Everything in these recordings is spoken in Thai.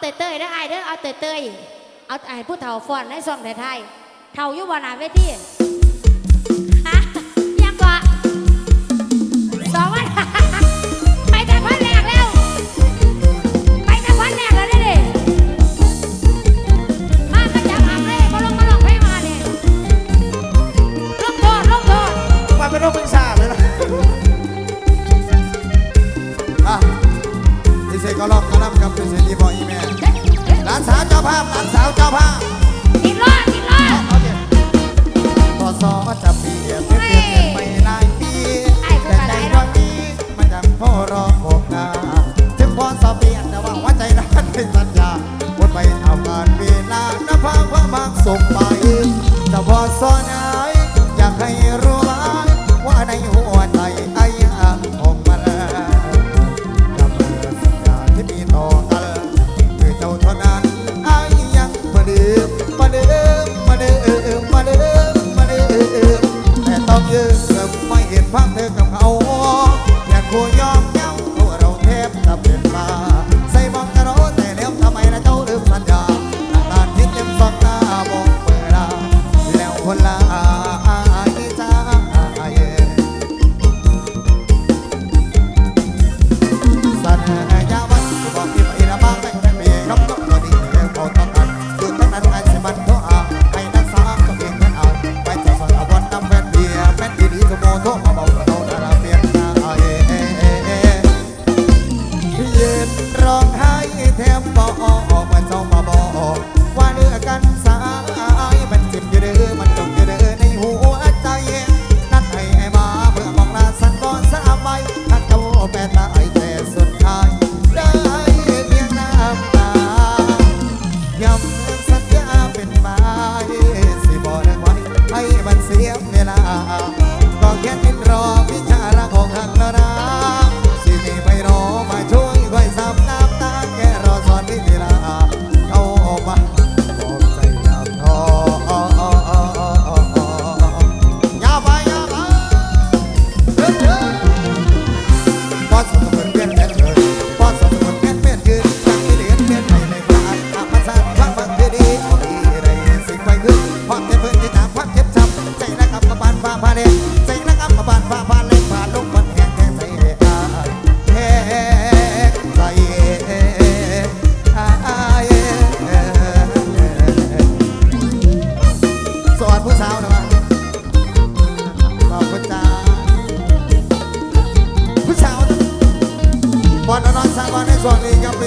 เตยๆตยนะไอ้เด้อเอาเตยๆเอาไอ้ผู้เฒ่าฟอนในซองไทยเฒ่าอยู่บนหน้าเวที ภาพหลานสาวเจ้าภาพ เกือไม่เห็นภาพเธอกับเขา อยากคุยยอม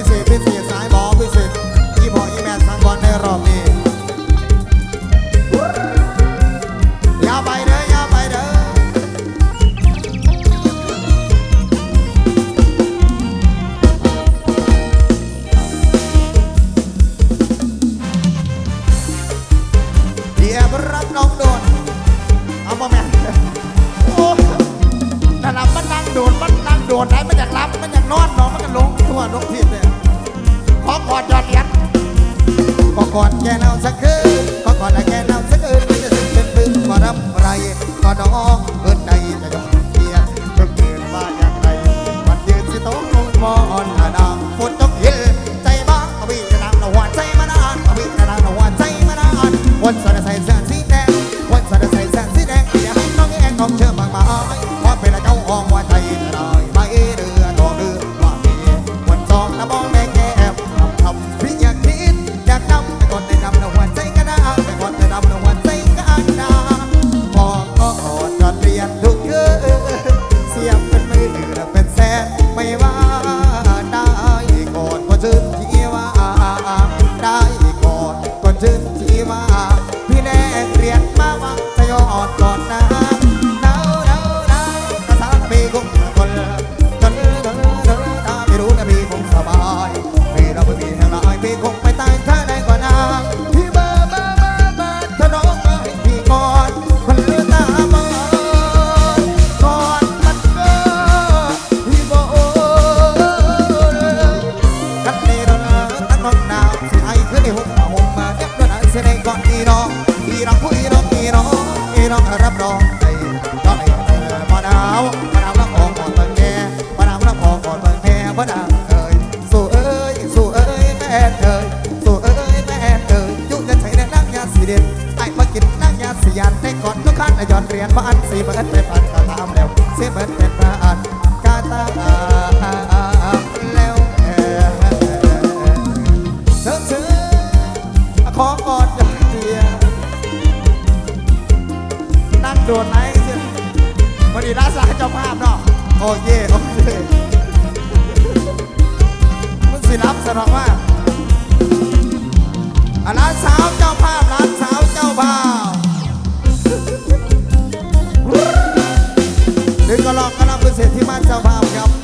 พิเศษพิเศษสายหมอพิเศษที่พออีแมนสังกอนในรอบนี้อย่าไปเด้ออย่าไปเด้อดีแอบรับน้องโดนเอาแม่นั่นล่ะมันนั่งโดนมันนั่งโดนได้มันอยากรับมันอยากนอนนอนมันก็ลง ทั่วนกทิพย์เนี่ยขอกอดยอดเลี้ยงขอกอดแกเราสักคืนขอกอดและแกเราสักคืนไม่จะสึกเป็นปืนขอรับไรขอน้อง ก็ตามแล้วเสียเบิดเป็นประอัดก็ตามแล้วเธอเธอขอกอดอยางเดียนั่งโดดไหนสิวัดีรักษาจ้าภาพเนาะโอเคโอเคมันสิรับสนองว่าอาลาสาวจ้า เศรษฐีบ้านเจ้าภาพครับ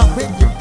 rock with you.